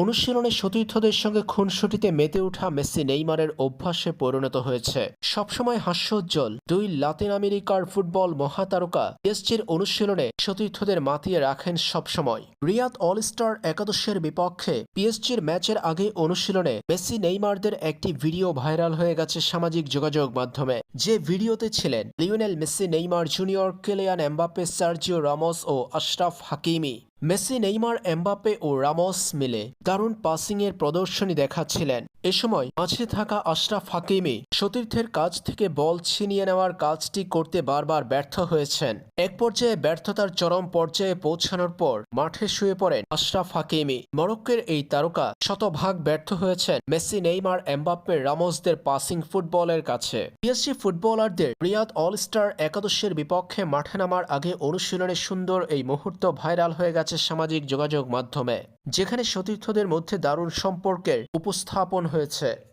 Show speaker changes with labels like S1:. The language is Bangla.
S1: অনুশীলনে সতীর্থদের সঙ্গে খুনসুটিতে মেতে ওঠা মেসি নেইমারের অভ্যাসে পরিণত হয়েছে। সবসময় হাস্যোজ্জ্বল। দুই লাতিন আমেরিকার ফুটবল মহাতারকা পিএসজির অনুশীলনে সতীর্থদের মাতিয়ে রাখেন সবসময়। রিয়াদ অল স্টার একাদশের বিপক্ষে পিএসজির ম্যাচের আগে অনুশীলনে মেসি নেইমারদের একটি ভিডিও ভাইরাল হয়ে গেছে সামাজিক যোগাযোগ মাধ্যমে। যে ভিডিওতে ছিলেন Lionel Messi, Neymar junior, Kylian Mbappe, Sergio Ramos ও Achraf Hakimi. Messi, Neymar, Mbappe ও রামোস মিলে দারুণ পাসিংয়ের প্রদর্শনী দেখাচ্ছিলেন। এ সময় মাঝে থাকা আশরাফ হাকিমি সতীর্থের কাছ থেকে বল ছিনিয়ে নেওয়ার কাজটি করতে বারবার ব্যর্থ হয়েছেন। এক পর্যায়ে ব্যর্থতার চরম পর্যায়ে পৌঁছানোর পর মাঠে শুয়ে পড়েন আশরাফ হাকিমি মরক্কের এই তারকা শতভাগ ব্যর্থ হয়েছেন মেসি, নেইমার, এমবাপ্পে, রামোসদের পাসিং ফুটবলের কাছে। পিএসসি ফুটবলারদের রিয়াদ অল স্টার একাদশের বিপক্ষে মাঠে নামার আগে অনুশীলনে সুন্দর এই মুহূর্ত ভাইরাল হয়ে গেছে। সামাজিক যোগাযোগ মাধ্যমে যেখানে সতীর্থদের মধ্যে দারুণ সম্পর্কের উপস্থাপন হয়েছে।